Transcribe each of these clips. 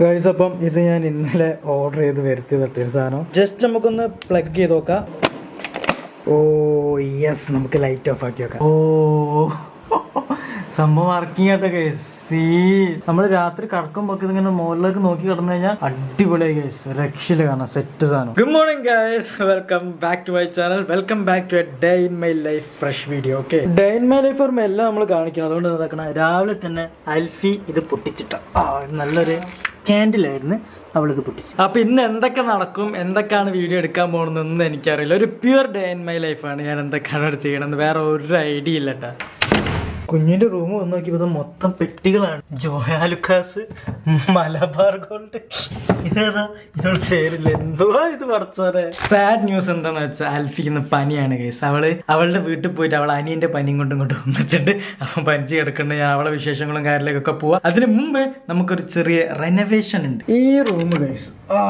Guys അപ്പം ഇത് ഞാൻ ഇന്നലെ ഓർഡർ ചെയ്ത് വരുത്തി തട്ടിയ സാധനം. ജസ്റ്റ് നമുക്കൊന്ന് പ്ലഗ് ചെയ്ത് നോക്കാം. ഓ യെസ് നമുക്ക് ലൈറ്റ് ഓഫ് ആക്കി വെക്കാം. ഓ. സംഭവം വർക്കിംഗ് ആയിട്ട് കേസ് സീ. നമ്മൾ രാത്രി കടക്കുമ്പോൾ ഇതിങ്ങനെ മുകളിലേക്ക് നോക്കി കിടന്നു കഴിഞ്ഞാൽ അടിപൊളിയായി ഗൈസ് രക്ഷയിൽ കാണാം സെറ്റ് സാധനം. Good morning guys welcome back to my channel welcome back to a day in my life fresh video okay day in my life ഓർമ്മ എല്ലാം നമ്മൾ കാണിക്കണം. അതുകൊണ്ട് നടക്കണം? രാവിലെ തന്നെ അൽഫി ഇത് പൊട്ടിച്ചിട്ട. നല്ലൊരു ക്യാൻഡിലായിരുന്നു അവളിത് പൊട്ടിച്ചു. അപ്പൊ ഇന്ന് എന്തൊക്കെ നടക്കും? എന്തൊക്കെയാണ് വീഡിയോ എടുക്കാൻ പോകുന്നതെന്ന് എനിക്കറിയില്ല. ഒരു പ്യുവർ ഡേ ഇൻ മൈ ലൈഫാണ് ഞാൻ എന്തൊക്കെയാണ് ചെയ്യണമെന്ന് വേറെ ഒരു ഐഡിയ ഇല്ല കേട്ടോ കുഞ്ഞിന്റെ റൂം വന്ന് നോക്കിയപ്പോ മൊത്തം പെട്ടികളാണ്. ജോയാലുക്കാസ് മലബാർ ഗോൾഡ്. ഇതേതാ? ഇതിനോട് പേരില്ല. എന്തുവാ ഇത് പഠിച്ചോരെ സാഡ് ന്യൂസ് എന്താന്ന് വെച്ചാൽ അൽഫിക്കുന്ന പനിയാണ് കേസ് അവൾ അവളുടെ വീട്ടിൽ പോയിട്ട് അവൾ അനിയന്റെ പനിയും കൊണ്ടും കൊണ്ട് വന്നിട്ടുണ്ട്. അപ്പം പനിച്ച് കിടക്കുന്നുണ്ട് ഞാൻ അവളെ വിശേഷങ്ങളും കാര്യങ്ങളിലേക്കൊക്കെ പോവാ. അതിന് മുമ്പ് നമുക്കൊരു ചെറിയ റെനോവേഷൻ ഉണ്ട്. ഈ റൂം കേസ് ആ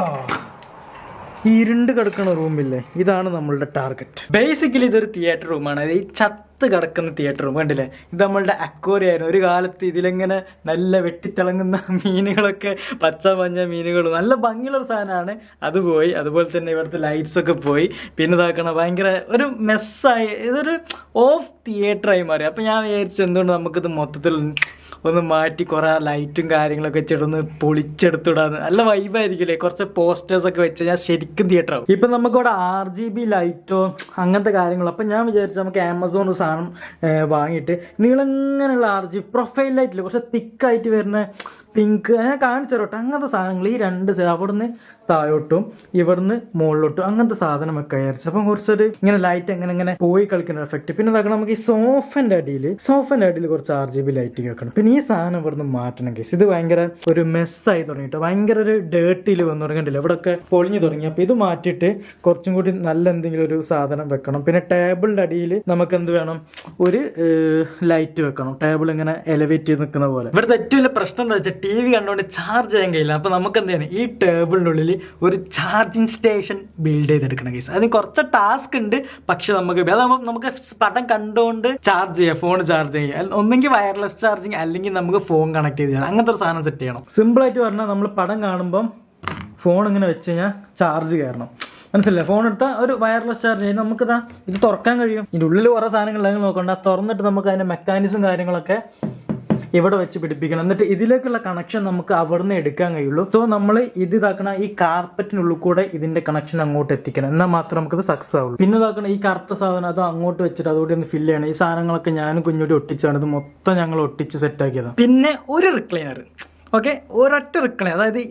ഈ ഇരുണ്ട് കിടക്കുന്ന റൂമില്ലേ ഇതാണ് നമ്മളുടെ ടാർഗറ്റ് ബേസിക്കലി ഇതൊരു തിയേറ്റർ റൂമാണ് ഈ ചത്ത് കിടക്കുന്ന തിയേറ്ററും കണ്ടില്ലേ? ഇത് നമ്മളുടെ അക്വറി ആയിരുന്നു ഒരു കാലത്ത് ഇതിലിങ്ങനെ നല്ല വെട്ടിത്തിളങ്ങുന്ന മീനുകളൊക്കെ പച്ച മഞ്ഞ മീനുകൾ നല്ല ഭംഗിയുള്ള സാധനമാണ്. അത് പോയി. അതുപോലെ തന്നെ ഇവിടുത്തെ ലൈറ്റ്സൊക്കെ പോയി. പിന്നെ ഇതാക്കണ ഭയങ്കര ഒരു മെസ്സായി ഇതൊരു ഓഫ് തിയേറ്ററായി മാറി. അപ്പം ഞാൻ വിചാരിച്ചു എന്തുകൊണ്ട് നമുക്കിത് മൊത്തത്തിൽ ഒന്ന് മാറ്റി കുറെ ലൈറ്റും കാര്യങ്ങളൊക്കെ വെച്ചിട്ടൊന്ന് പൊളിച്ചെടുത്തിടാന്ന് നല്ല വൈബായിരിക്കില്ലേ കുറച്ച് പോസ്റ്റേഴ്സ് ഒക്കെ വെച്ച് ഞാൻ ശരിക്കും തിയേറ്റർ ആവും. ഇപ്പൊ നമുക്ക് ഇവിടെ ആർ ജി ബി ലൈറ്റോ അങ്ങനത്തെ കാര്യങ്ങളോ. അപ്പൊ ഞാൻ വിചാരിച്ചു നമുക്ക് ആമസോൺ സാധനം വാങ്ങിയിട്ട്. നീളങ്ങനെയുള്ള ആർ ജി പ്രൊഫൈൽ ലൈറ്റിൽ കുറച്ച് തിക്കായിട്ട് വരുന്ന പിങ്ക്. ഞാൻ കാണിച്ചു തരോട്ടെ അങ്ങനത്തെ സാധനങ്ങൾ ഈ രണ്ട് അവിടുന്ന് താഴോട്ടും ഇവിടുന്ന് മുകളിലോട്ടും അങ്ങനത്തെ സാധനം ഒക്കെ വിചാരിച്ചു അപ്പം കുറച്ചൊരു ഇങ്ങനെ ലൈറ്റ് അങ്ങനെ ഇങ്ങനെ പോയി കളിക്കുന്ന എഫക്റ്റ് പിന്നെ ഇതാക്കണം നമുക്ക് ഈ സോഫന്റെ അടിയിൽ സോഫന്റെ അടിയിൽ കുറച്ച് ആർ ജി ബി ലൈറ്റ് വെക്കണം. പിന്നെ ഈ സാധനം ഇവിടുന്ന് മാറ്റണം കേസ് ഇത് ഭയങ്കര ഒരു മെസ്സായി തുടങ്ങിയിട്ട് ഭയങ്കര ഒരു ഡേർട്ടിയിൽ വന്നു തുടങ്ങിയിട്ടില്ല ഇവിടെ ഒക്കെ പൊളിഞ്ഞു തുടങ്ങി. അപ്പം ഇത് മാറ്റിയിട്ട് കുറച്ചും കൂടി നല്ല എന്തെങ്കിലും ഒരു സാധനം വെക്കണം. പിന്നെ ടേബിളിന്റെ അടിയിൽ നമുക്ക് എന്ത് വേണം? ഒരു ലൈറ്റ് വെക്കണം. ടേബിൾ ഇങ്ങനെ എലവേറ്റ് ചെയ്ത് നിൽക്കുന്ന പോലെ. ഇവിടുത്തെ ഏറ്റവും വലിയ പ്രശ്നം എന്താ വെച്ചാൽ ടി വി കണ്ടുകൊണ്ട് ചാർജ് ചെയ്യാൻ കഴിയില്ല. അപ്പോൾ നമുക്ക് എന്ത് ചെയ്യണം ഈ ടേബിളിനുള്ളിൽ ഒരു ചാർജിങ് സ്റ്റേഷൻ ബിൽഡ് ചെയ്തെടുക്കണം കേസ് അതിന് കുറച്ച് ടാസ്ക് ഉണ്ട് പക്ഷേ നമുക്ക് അതാകുമ്പോൾ നമുക്ക് പടം കണ്ടുകൊണ്ട് ചാർജ് ചെയ്യാം ഫോൺ ചാർജ് ചെയ്യാം. ഒന്നെങ്കിൽ വയർലെസ് ചാർജിങ് അല്ലെങ്കിൽ നമുക്ക് ഫോൺ കണക്ട് ചെയ്ത് ചെയ്യാം. അങ്ങനത്തെ ഒരു സാധനം സെറ്റ് ചെയ്യണം. സിമ്പിൾ ആയിട്ട് പറഞ്ഞാൽ നമ്മൾ പടം കാണുമ്പം ഫോൺ ഇങ്ങനെ വെച്ച് കഴിഞ്ഞാൽ ചാർജ് കയറണം. മനസ്സിലായി ഫോൺ എടുത്താൽ ഒരു വയർലെസ് ചാർജ് ചെയ്ത് നമുക്കിതാ ഇത് തുറക്കാൻ കഴിയും. ഇതിന്റെ ഉള്ളിൽ കുറേ സാധനങ്ങൾ നോക്കണ്ട. തുറന്നിട്ട് നമുക്ക് അതിന്റെ മെക്കാനിസം കാര്യങ്ങളൊക്കെ ഇവിടെ വെച്ച് പിടിപ്പിക്കണം. എന്നിട്ട് ഇതിലേക്കുള്ള കണക്ഷൻ നമുക്ക് അവിടുന്ന് എടുക്കാൻ കഴിയുള്ളൂ. സോ നമ്മൾ ഇത് ഇതാക്കണ ഈ കാർപ്പറ്റിനുള്ളിൽ കൂടെ ഇതിന്റെ കണക്ഷൻ അങ്ങോട്ട് എത്തിക്കണം. എന്നാൽ മാത്രം നമുക്കത് സക്സസ് ആവുള്ളൂ. പിന്നെ ഇതാക്കണം ഈ കറുത്ത സാധനം അത് അങ്ങോട്ട് വെച്ചിട്ട് അതുകൂടി ഒന്ന് ഫില്ല് ചെയ്യണം. ഈ സാധനങ്ങളൊക്കെ ഞാനും കുഞ്ഞൂടി ഒട്ടിച്ചാണ്. ഇത് മൊത്തം ഞങ്ങൾ ഒട്ടിച്ച് സെറ്റ് ആക്കിയതാണ് പിന്നെ ഒരു റിക്ലൈനർ ഓക്കെ ഒരൊറ്റ റിക്ലൈനർ അതായത്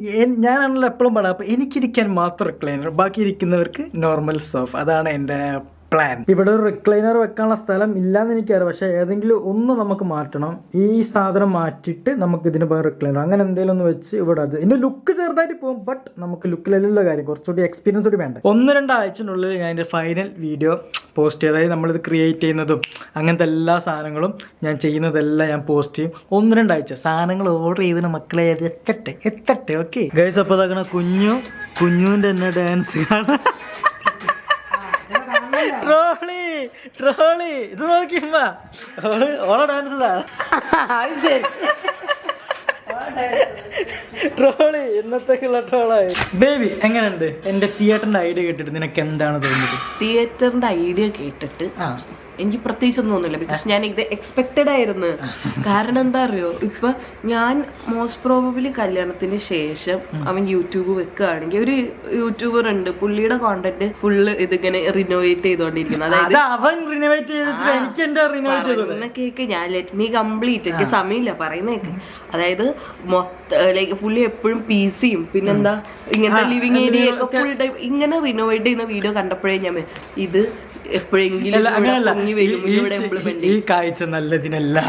ഞാനാണല്ലോ എപ്പോഴും പാടാം അപ്പോൾ എനിക്കിരിക്കാൻ മാത്രം റിക്ലൈനർ ബാക്കി ഇരിക്കുന്നവർക്ക് നോർമൽ സോഫ് അതാണ് എന്റെ പ്ലാൻ ഇവിടെ ഒരു റിക്ലൈനർ വെക്കാനുള്ള സ്ഥലം ഇല്ലാന്ന് എനിക്കറിയാം. പക്ഷെ ഏതെങ്കിലും ഒന്ന് നമുക്ക് മാറ്റണം. ഈ സാധനം മാറ്റിയിട്ട് നമുക്ക് ഇതിന് പകരം റിക്ലൈനർ അങ്ങനെ എന്തെങ്കിലും ഒന്ന് വെച്ച് ഇവിടെ ഇതിന്റെ ലുക്ക് ചെറുതായിട്ട് പോകും ബട്ട് നമുക്ക് ലുക്കിലുള്ള കാര്യം കുറച്ചുകൂടി എക്സ്പീരിയൻസ് കൂടി വേണ്ട. ഒന്ന് രണ്ട് ആഴ്ചനുള്ളിൽ ഞാൻ എന്റെ ഫൈനൽ വീഡിയോ പോസ്റ്റ് ചെയ്യും. അതായത് നമ്മളിത് ക്രിയേറ്റ് ചെയ്യുന്നതും അങ്ങനത്തെ എല്ലാ സാധനങ്ങളും ഞാൻ ചെയ്യുന്നതെല്ലാം ഞാൻ പോസ്റ്റ് ചെയ്യും. ഒന്ന് രണ്ടാഴ്ച. സാധനങ്ങൾ ഓർഡർ ചെയ്തിന് മക്കളെ എത്തട്ടെ എത്തട്ടെ ഓക്കെ ഗൈസ് അപ്പോൾ അതാക്കണ കുഞ്ഞു. കുഞ്ഞുവിന്റെ തന്നെ ഡാൻസ് കാണാം ട്രോളി ട്രോളി. ഇത് നോക്കിയമ്മ ഓൾ ഡാൻസ് ഇതാ. ട്രോളി ഇന്നത്തേക്കുള്ള ട്രോളായി? ബേബി എങ്ങനെയുണ്ട്? എന്റെ തിയേറ്ററിന്റെ ഐഡിയ കേട്ടിട്ട് നിനക്ക് എന്താണ് തോന്നിയത്? തിയേറ്ററിന്റെ ഐഡിയ കേട്ടിട്ട് എനിക്ക് പ്രത്യേകിച്ച് ഒന്നും തോന്നില്ല ബിക്കോസ് ഞാൻ ഇത് എക്സ്പെക്റ്റഡ് ആയിരുന്നു. കാരണം എന്താ അറിയോ? ഇപ്പൊ ഞാൻ മോസ്റ്റ് പ്രോബബിലി കല്യാണത്തിന് ശേഷം അവൻ യൂട്യൂബ് വെക്കുകയാണെങ്കിൽ ഒരു യൂട്യൂബർ ഉണ്ട്. പുള്ളിയുടെ കോണ്ടന്റ് ഫുള്ള് ഇതിങ്ങനെ റിനോവേറ്റ് ചെയ്തോണ്ടിരിക്കുന്നത് അതായത് അവൻ റിനോവേറ്റ് എനിക്ക് കേക്ക് ഞാൻ ലെറ്റ് മീ കംപ്ലീറ്റ് എനിക്ക് സമയമില്ല. പറയുന്നേക്ക് അതായത് മൊത്ത ലൈക്ക് പുള്ളി എപ്പോഴും പി സിയും പിന്നെന്താ ഇങ്ങനത്തെ ലിവിങ് ഏരിയ ഒക്കെ ഫുൾ ടൈം ഇങ്ങനെ റിനോവേറ്റ് ചെയ്യുന്ന വീഡിയോ കണ്ടപ്പോഴേ ഞാൻ ഇത് എപ്പോഴെങ്കിലും ഇവിടെ ഈ- വരും. ഇവിടെ ചി- ഈ കാഴ്ച നല്ലതിനല്ല.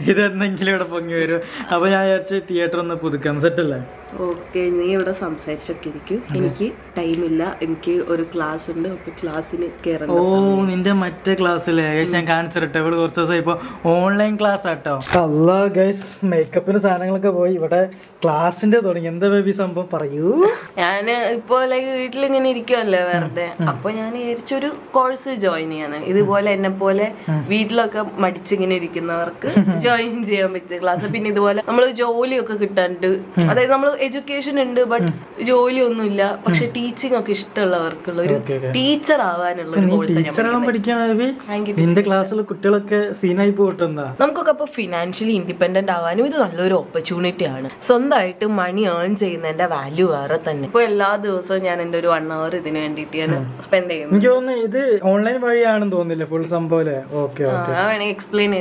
ഇതെന്നെങ്കിലും ഇവിടെ പൊങ്ങി വരും. അപ്പൊ ഞാൻ വിചാരിച്ചു തിയേറ്റർ ഒന്ന് പുതുക്കാൻ സെറ്റ് അല്ലേ? ഓക്കെ നീ ഇവിടെ സംസാരിച്ചൊക്കെ ഇരിക്കും. എനിക്ക് ടൈമില്ല എനിക്ക് ഒരു ക്ലാസ് ഉണ്ട്. അപ്പൊ ക്ലാസ്സിന് ഓ നിന്റെ മറ്റേ ക്ലാസ്സിലെ ഏകദേശം ഞാൻ കാണിച്ചു തരട്ടെ. ഇവൾ കുറച്ച് ദിവസം ഇപ്പൊ ഓൺലൈൻ ക്ലാസ് ആട്ടോ. അല്ല ഗൈസ് മേക്കപ്പിന് സാധനങ്ങളൊക്കെ പോയി. ഇവിടെ ക്ലാസ്സിന്റെ തുടങ്ങി. എന്താ ബേബി സംഭവം? പറയൂ. ഞാൻ ഇപ്പൊ ലൈക്ക് വീട്ടിലിങ്ങനെ ഇരിക്കുമല്ലേ വെറുതെ. അപ്പൊ ഞാൻ വിചാരിച്ചൊരു കോഴ്സ് ജോയിൻ ചെയ്യാനാണ് ഇതുപോലെ എന്നെ പോലെ വീട്ടിലൊക്കെ മടിച്ചിങ്ങനെ ഇരിക്കുന്നവർക്ക് ജോയിൻ ചെയ്യാൻ പറ്റിയ ക്ലാസ് പിന്നെ ഇതുപോലെ നമ്മൾ ജോലിയൊക്കെ കിട്ടാണ്ട് അതായത് നമ്മൾ എഡ്യൂക്കേഷൻ ഉണ്ട് ബട്ട് ജോലിയൊന്നുമില്ല. പക്ഷെ ടീച്ചിങ് ഒക്കെ ഇഷ്ടമുള്ളവർക്കുള്ള ഒരു. ടീച്ചർ ആവാനുള്ള ഒരു കോഴ്സ് ഭയങ്കര കുട്ടികളൊക്കെ സീനായി നമുക്കൊക്കെ അപ്പോൾ ഫിനാൻഷ്യലി ഇൻഡിപെൻഡന്റ് ആവാനും ഇത് നല്ലൊരു ഓപ്പർച്യൂണിറ്റി ആണ്. സ്വന്തമായിട്ട് മണി ഏൺ ചെയ്യുന്നതിന്റെ വാല്യൂ വേറെ തന്നെ. ഇപ്പോൾ എല്ലാ ദിവസവും ഞാൻ എന്റെ ഒരു വൺ അവർ ഇതിന് വേണ്ടിയിട്ട് ഞാൻ സ്പെൻഡ് ചെയ്യുന്നു എനിക്ക് തോന്നുന്നു ഇത് ഓൺലൈൻ വഴിയാണെന്ന് തോന്നില്ല ഫുൾ സംഭവം ഓക്കെ എക്സ്പ്ലെയിൻ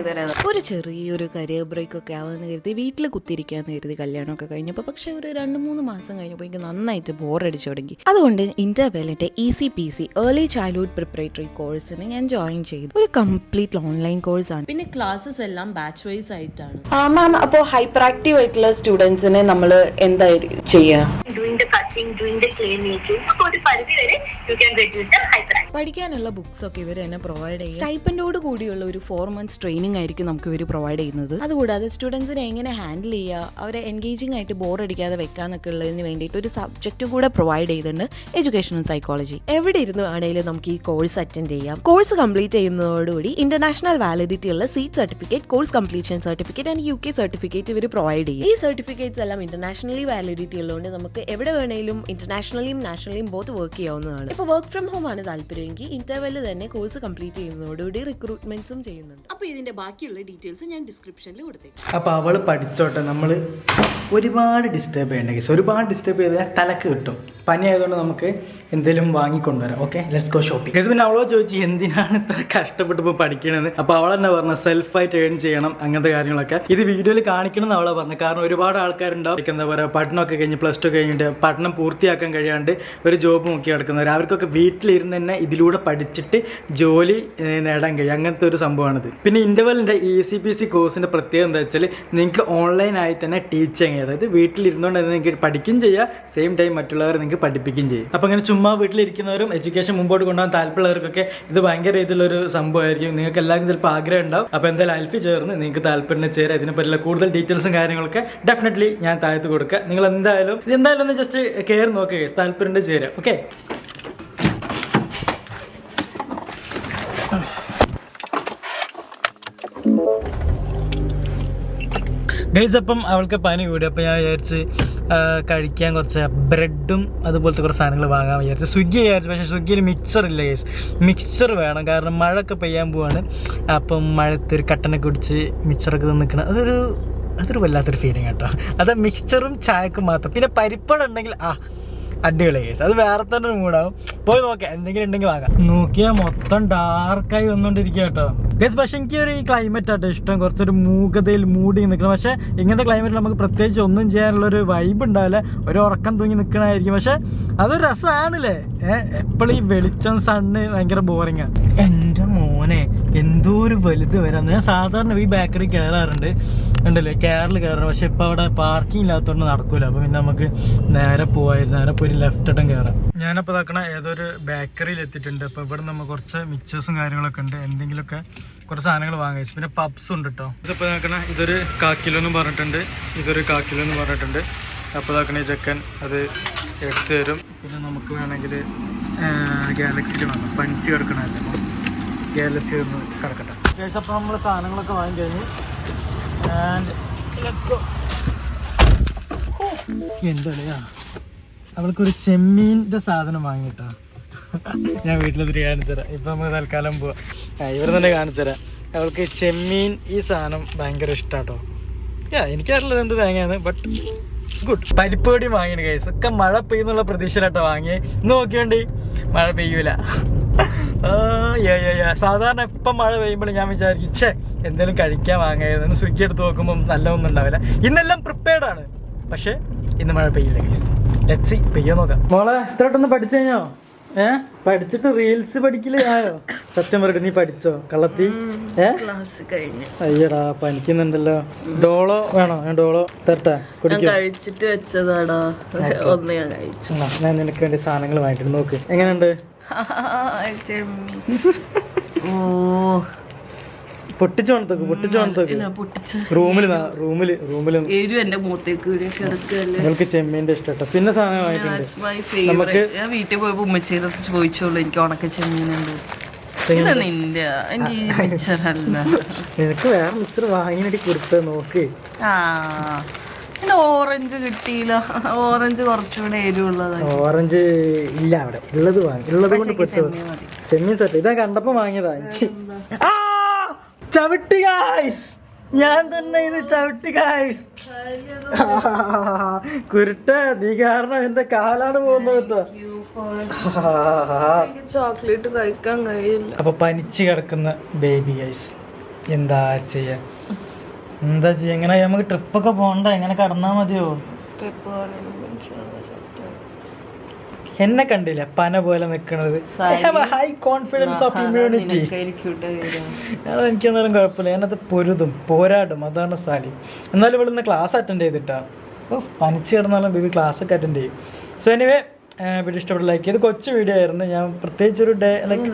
ഒരു ചെറിയൊരു കരിയർ ബ്രേക്ക് ഒക്കെ ആവുമെന്ന് കരുതി വീട്ടിൽ കുത്തിരിക്കാന്ന് കരുതി കല്യാണമൊക്കെ കഴിഞ്ഞപ്പോൾ പക്ഷെ ഒരു രണ്ട് മൂന്ന് മാസം കഴിഞ്ഞപ്പോൾ എനിക്ക് നന്നായിട്ട് ബോറടിച്ചു തുടങ്ങി. അതുകൊണ്ട് ഇന്റർവെല്ലിന്റെ E C P C early childhood preparatory കോഴ്സിന് ഞാൻ ജോയിൻ ചെയ്തു. ഒരു കംപ്ലീറ്റ് ഓൺലൈൻ കോഴ്സ് ആണ്. പിന്നെ ക്ലാസ്സസ് എല്ലാം ബാച്ച് വൈസ് ആയിട്ടാണ് മാം അപ്പോ ഹൈപ്പർ ആക്റ്റീവ് ആയിട്ടുള്ള സ്റ്റുഡൻസിനെ നമ്മൾ എന്തായിരിക്കും ചെയ്യുക ഡൂയിങ് ഡൂയിങ്. അപ്പോൾ ഒരു പരിധി വരെ യു ക്യാൻ റെഡ്യൂസ് ഹൈപ്പർ. പഠിക്കാനുള്ള ബുക്സ് ഒക്കെ ഇവർ തന്നെ പ്രൊവൈഡ് ചെയ്യും. സ്റ്റൈപ്പൻഡോട് കൂടിയുള്ള ഒരു ഫോർ മന്ത്സ് ട്രെയിനിങ് ആയിരിക്കും നമുക്ക് ഇവർ പ്രൊവൈഡ് ചെയ്യുന്നത്. അതുകൂടാതെ സ്റ്റുഡൻസിനെ എങ്ങനെ ഹാൻഡിൽ ചെയ്യുക അവരെ എൻഗേജിംഗ് ആയിട്ട് ബോർ അടിക്കാതെ വെക്കാന്നൊക്കെ ഉള്ളതിന് വേണ്ടിയിട്ട് ഒരു സബ്ജക്റ്റ് കൂടെ പ്രൊവൈഡ് ചെയ്തിട്ടുണ്ട് എഡ്യൂക്കേഷൻ സൈക്കോളജി എവിടെ ഇരുന്ന് ആണെങ്കിലും നമുക്ക് ഈ കോഴ്സ് അറ്റൻഡ് ചെയ്യാം. കോഴ്സ് കംപ്ലീറ്റ് ചെയ്യുന്നതോടുകൂടി ഇന്റർനാഷണൽ വാലിഡിറ്റി ഉള്ള seat certificate course completion certificate and U K certificate ഇവർ പ്രൊവൈഡ് ചെയ്യും. ഈ സർട്ടിഫിക്കറ്റ്സ് എല്ലാം ഇന്റർനാഷണലി വാലിഡിറ്റി ഉള്ളതുകൊണ്ട് നമുക്ക് എവിടെ വേണേലും ഇന്റർനാഷണലിയും നാഷണലിയും ബോത്ത് വർക്ക് ചെയ്യാവുന്നതാണ്. ഇപ്പോൾ വർക്ക് ഫ്രം ഹോം ആണ് താല്പര്യമെങ്കിൽ ഇന്റർവെല്ലിൽ തന്നെ കോഴ്സ് കംപ്ലീറ്റ് ചെയ്യുന്നതോടുകൂടി റിക്രൂട്ട്മെന്റ്സും ചെയ്യുന്നുണ്ട്. അപ്പോൾ ഇതിന്റെ ബാക്കിയുള്ള ഡീറ്റെയിൽസ് ഞാൻ ഡിസ്ക്രിപ്ഷനിൽ കൊടുത്തേക്കാം. അപ്പൊ അവൾ പഠിച്ചോട്ടെ നമ്മൾ ഒരുപാട് ഡിസ്റ്റർബ് ചെയ്യേണ്ട കേസ്. ഒരുപാട് ഡിസ്റ്റർബ് ചെയ്താൽ തലക്ക് കിട്ടും. പനി ആയതുകൊണ്ട് നമുക്ക് എന്തെങ്കിലും വാങ്ങിക്കൊണ്ടുവരാം ഓക്കെ ലെറ്റ്സ് ഗോ ഷോപ്പിംഗ് പിന്നെ അവളോ ചോദിച്ചു എന്തിനാണ് ഇത്ര കഷ്ടപ്പെട്ട് ഇപ്പോൾ പഠിക്കണത്? അപ്പോൾ അവൾ തന്നെ പറഞ്ഞു സെൽഫായിട്ട് ഏൺ ചെയ്യണം അങ്ങനത്തെ കാര്യങ്ങളൊക്കെ. ഇത് വീഡിയോയിൽ കാണിക്കണം എന്ന് അവളെ പറഞ്ഞു കാരണം ഒരുപാട് ആൾക്കാരുണ്ടാവും. എന്താ പറയുക പഠനമൊക്കെ കഴിഞ്ഞ് പ്ലസ് ടു കഴിഞ്ഞിട്ട് പഠനം പൂർത്തിയാക്കാൻ കഴിയാണ്ട് ഒരു ജോബ് നോക്കി നടക്കുന്നവർ അവർക്കൊക്കെ വീട്ടിലിരുന്ന് തന്നെ ഇതിലൂടെ പഠിച്ചിട്ട് ജോലി നേടാൻ കഴിയും. അങ്ങനത്തെ ഒരു സംഭവമാണിത്. പിന്നെ ഇന്റർവെലിന്റെ ഇ സി പി സി കോഴ്സിന്റെ പ്രത്യേകത എന്താ വെച്ചാൽ നിങ്ങൾക്ക് ഓൺലൈനായി തന്നെ ടീച്ചിങ് അതായത് വീട്ടിലിരുന്നുകൊണ്ട് തന്നെ നിങ്ങൾക്ക് പഠിക്കുകയും ചെയ്യുക സെയിം ടൈം മറ്റുള്ളവരെ നിങ്ങൾക്ക് പഠിപ്പിക്കുകയും ചെയ്യും. അപ്പോൾ അങ്ങനെ ചുമ്മാ വീട്ടിലിരിക്കുന്നവരും എഡ്യൂക്കേഷൻ മുമ്പോട്ട് കൊണ്ടുപോകാൻ താല്പര്യമുള്ളവർക്കൊക്കെ ഇത് ഭയങ്കര രീതിയിലൊരു സംഭവമായിരിക്കും. നിങ്ങൾക്ക് എല്ലാവർക്കും ചിലപ്പോൾ ആഗ്രഹം ഉണ്ടാവും. അപ്പോൾ എന്തായാലും അൽഫി ചേർന്ന് നിങ്ങൾക്ക് താല്പര്യം ചേരാം. ഇതിനെ പറ്റിയുള്ള കൂടുതൽ ഡീറ്റെയിൽസും കാര്യങ്ങളൊക്കെ ഡെഫിനറ്റ്ലി ഞാൻ താഴത്ത് കൊടുക്കുക നിങ്ങൾ എന്തായാലും എന്തായാലും ഒന്ന് ജസ്റ്റ് കയറി നോക്കുക താല്പര്യം ചേരാം. ഓക്കെ ഗൈസ് അപ്പം അവൾക്ക് പനി കൂടി. അപ്പം ഞാൻ വിചാരിച്ച് കഴിക്കാൻ കുറച്ച് ബ്രെഡും അതുപോലത്തെ കുറച്ച് സാധനങ്ങൾ വാങ്ങാൻ വിചാരിച്ചു സ്വിഗ്ഗി വിചാരിച്ചു. പക്ഷേ സ്വിഗ്ഗിയിൽ മിക്സർ ഇല്ല ഗൈസ് മിക്സർ വേണം. കാരണം മഴയൊക്കെ പെയ്യാൻ പോവാണ്. അപ്പം മഴത്ത് ഒരു കട്ടനൊക്കെ കുടിച്ച് മിക്സറൊക്കെ നിൽക്കണം. അതൊരു അതൊരു വല്ലാത്തൊരു ഫീലിംഗ് കേട്ടോ അത് മിക്സറും ചായക്കും മാത്രം. പിന്നെ പരിപ്പട ഉണ്ടെങ്കിൽ ആ അടിപൊളി കേസ് അത് വേറെ തന്നെ മൂടാവും പോയി നോക്കാം എന്തെങ്കിലും ഉണ്ടെങ്കിൽ വാങ്ങാം. നോക്കിയാൽ മൊത്തം ഡാർക്കായി വന്നുകൊണ്ടിരിക്കുക കേട്ടോ. ഗസ് പക്ഷെ എനിക്ക് ഒരു ഈ ക്ലൈമറ്റ് ആട്ടോ ഇഷ്ടം. കുറച്ചൊരു മൂകതയിൽ മൂടി നിൽക്കണം. പക്ഷെ ഇങ്ങനത്തെ ക്ലൈമറ്റിൽ നമുക്ക് പ്രത്യേകിച്ച് ഒന്നും ചെയ്യാനുള്ള ഒരു വൈബ് ഉണ്ടാവില്ല. ഒരു ഉറക്കം തൂങ്ങി നിൽക്കണമായിരിക്കും. പക്ഷെ അതൊരു രസമാണല്ലേ ഏഹ് എപ്പോഴും ഈ വെളിച്ചം സണ്ണ് ഭയങ്കര ബോറിങ്ങാ എന്റെ മോനെ എന്തോ ഒരു വലുത് വരാന്ന് ഞാൻ സാധാരണ ഈ ബേക്കറി കയറാറുണ്ട് ഉണ്ടല്ലേ കേരള കയറണം പക്ഷെ ഇപ്പൊ അവിടെ പാർക്കിംഗ് ഇല്ലാത്തതുകൊണ്ട് നടക്കൂല. അപ്പൊ പിന്നെ നമുക്ക് നേരെ പോവായിരുന്നു നേരെ പോയി ലെഫ്റ്റ് ഇട്ടം കയറാം ഞാനപ്പോ ഇതാക്കണ ഏതൊരു ബേക്കറിയിൽ എത്തിയിട്ടുണ്ട്. അപ്പൊ ഇവിടെ നമുക്ക് കുറച്ച് മിക്സേഴ്സും കാര്യങ്ങളൊക്കെ ഉണ്ട്. എന്തെങ്കിലുമൊക്കെ കുറച്ച് സാധനങ്ങൾ വാങ്ങിച്ചു പിന്നെ പബ്സ് ഉണ്ട് കേട്ടോ ഇതിപ്പോ നോക്കണ ഇതൊരു കാക്കിലോ കിലോ എന്ന് പറഞ്ഞിട്ടുണ്ട്. ഇതൊരു കാക്കിലോ കിലോ എന്ന് പറഞ്ഞിട്ടുണ്ട്. അപ്പോൾ ഇതാക്കണ ഈ ചെക്കൻ അത് എടുത്തു തരും. പിന്നെ നമുക്ക് വേണമെങ്കിൽ ഗാലക്സിയിൽ വേണം പഞ്ച് കിടക്കണമല്ലേ ഗാലക്സി ഒന്ന് കിടക്കട്ടെ. കേസ് അപ്പോൾ നമ്മൾ സാധനങ്ങളൊക്കെ വാങ്ങി കഴിഞ്ഞു. ആൻഡ് ലെറ്റ്സ് ഗോ അവൾക്കൊരു ചെമ്മീന്റെ സാധനം വാങ്ങിട്ടാ ഞാൻ വീട്ടിലെത്തിരി കാണിച്ചു തരാം. ഇപ്പം നമുക്ക് തൽക്കാലം പോവാം. ഇവർ തന്നെ കാണിച്ചു തരാം. അവൾക്ക് ചെമ്മീൻ ഈ സാധനം ഭയങ്കര ഇഷ്ടാട്ടോ. യാ എനിക്കറിയില്ല എന്ത് തേങ്ങയാണ് ബട്ട് ഗുഡ് പരിപ്പേടി വാങ്ങിയാണ് കൈസ് ഒക്കെ മഴ പെയ്യുന്നുള്ള പ്രതീക്ഷയിലാട്ടോ വാങ്ങിയേ. ഇന്ന് നോക്കിയോണ്ടി മഴ പെയ്യൂല. സാധാരണ ഇപ്പം മഴ പെയ്യുമ്പോൾ ഞാൻ വിചാരിക്കും ഛേ എന്തെങ്കിലും കഴിക്കാൻ വാങ്ങിയത് സ്വിഗ്ഗി എടുത്ത് നോക്കുമ്പോൾ നല്ല ഒന്നും ഉണ്ടാവില്ല. ഇന്നെല്ലാം പ്രിപ്പയർഡ് ആണ്. പക്ഷേ ഇന്ന് മഴ പെയ്യില്ല ഗൈസ് ലെറ്റ് സി പെയ്യോ നോക്കാം. മോളെ ഇത്രട്ടൊന്ന് പഠിച്ചു കഴിഞ്ഞോ? ഏ? പഠിച്ചിട്ട് റീൽസ് പഠിക്കലേ ആയോ സത്യം പറഞ്ഞു നീ പഠിച്ചോ? കള്ളത്തി? ഏ? അയ്യടാ പനിക്കുന്നുണ്ടല്ലോ. ഡോളോ വേണോ? ഞാൻ ഡോളോ തരട്ടെ? കഴിച്ചിട്ട് വെച്ചതാടാ. ഒന്ന് ഞാൻ കഴിച്ചു. ഞാൻ നിനക്ക് വേണ്ടി സാധനങ്ങൾ വാങ്ങിട്ട് നോക്ക്. എങ്ങനെയുണ്ട്? ഓ റൂമിൽ റൂമിൽ റൂമിൽ എരു എന്റെ മുഖത്തേക്ക് വീടി നിങ്ങൾക്ക് ഇഷ്ടട്ടോ. പിന്നെ favorite. ഞാൻ വീട്ടിൽ പോയപ്പോ ഉമ്മച്ചീരെ ചോദിച്ചോളൂ എനിക്ക് ഉണക്ക ചെമ്മീനുണ്ട്. എനിക്ക് നിനക്ക് വേറെ മിച്ചർ വാങ്ങിയിട്ട് കൊടുത്ത നോക്ക്. ആ. ഓറഞ്ച് കിട്ടിയില്ല. ഓറഞ്ച് കുറച്ചുകൂടെ എരിവുള്ളതായി. ഓറഞ്ച് ഇല്ല അവിടെ. ഉള്ളത് വാങ്ങി. ഉള്ളത് കൊണ്ട് പെട്ടത് ചെമ്മീൻ സെറ്റ് ഇതാ കണ്ടപ്പോ വാങ്ങിയതാ! ചവിട്ടി ഗായ്സ് ഞാൻ തന്നെ ഇത് ചവിട്ടി ഗായ്സ് കുരുട്ട നീ കാരണം എന്റെ കാലാണ് പോകുന്നത് കേട്ടോ ചോക്ലേറ്റ് കഴിക്കാൻ കഴിയില്ല. അപ്പൊ പനിച്ച് കിടക്കുന്ന ബേബി ഗൈസ് എന്താ ചെയ്യാ? എന്താ ചെയ്യാ? എങ്ങനെ നമുക്ക് ട്രിപ്പൊക്കെ പോകണ്ട? എങ്ങനെ കടന്നാ മതിയോ? എന്നെ കണ്ടില്ല പന പോലെ നിൽക്കുന്നത് ഹൈ കോൺഫിഡൻസ് ഓഫ് ഇമ്മ്യൂണിറ്റി എനിക്കെന്നാലും കുഴപ്പമില്ല. ഞാനത് പൊരുതും പോരാടും. അതാണ് സാലി. എന്നാലും ഇവിടെ നിന്ന് ക്ലാസ് അറ്റൻഡ് ചെയ്തിട്ടാണ് പനിച്ച് കിടന്നാലും ബേബി ക്ലാസ് ഒക്കെ അറ്റൻഡ് ചെയ്യും. സോ എനിവേ വീഡിയോ ഇഷ്ടപ്പെട്ട ലൈക്ക് ചെയ്ത്. കൊച്ചു വീഡിയോ ആയിരുന്നു. ഞാൻ പ്രത്യേകിച്ച് ഒരു ഡേ ലൈക്ക്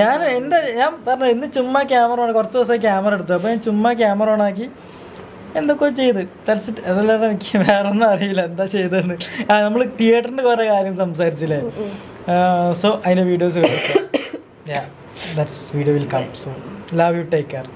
ഞാൻ എന്റെ ഞാൻ പറഞ്ഞു ഇന്ന് ചുമ്മാ ക്യാമറ ഓൺ കുറച്ച് ദിവസമായി ക്യാമറ എടുത്തു അപ്പോൾ ഞാൻ ചുമ്മാ ക്യാമറ ഓൺ ആക്കി എന്തൊക്കെയോ ചെയ്ത്. തലച്ചിട്ട് അതല്ലാതെ എനിക്ക് വേറെ ഒന്നും അറിയില്ല. എന്താ ചെയ്തതെന്ന്. ആ നമ്മൾ തിയേറ്ററിന്റെ കുറേ കാര്യം സംസാരിച്ചില്ലേ? സോ അതിന്റെ videos that's video will come so love you take care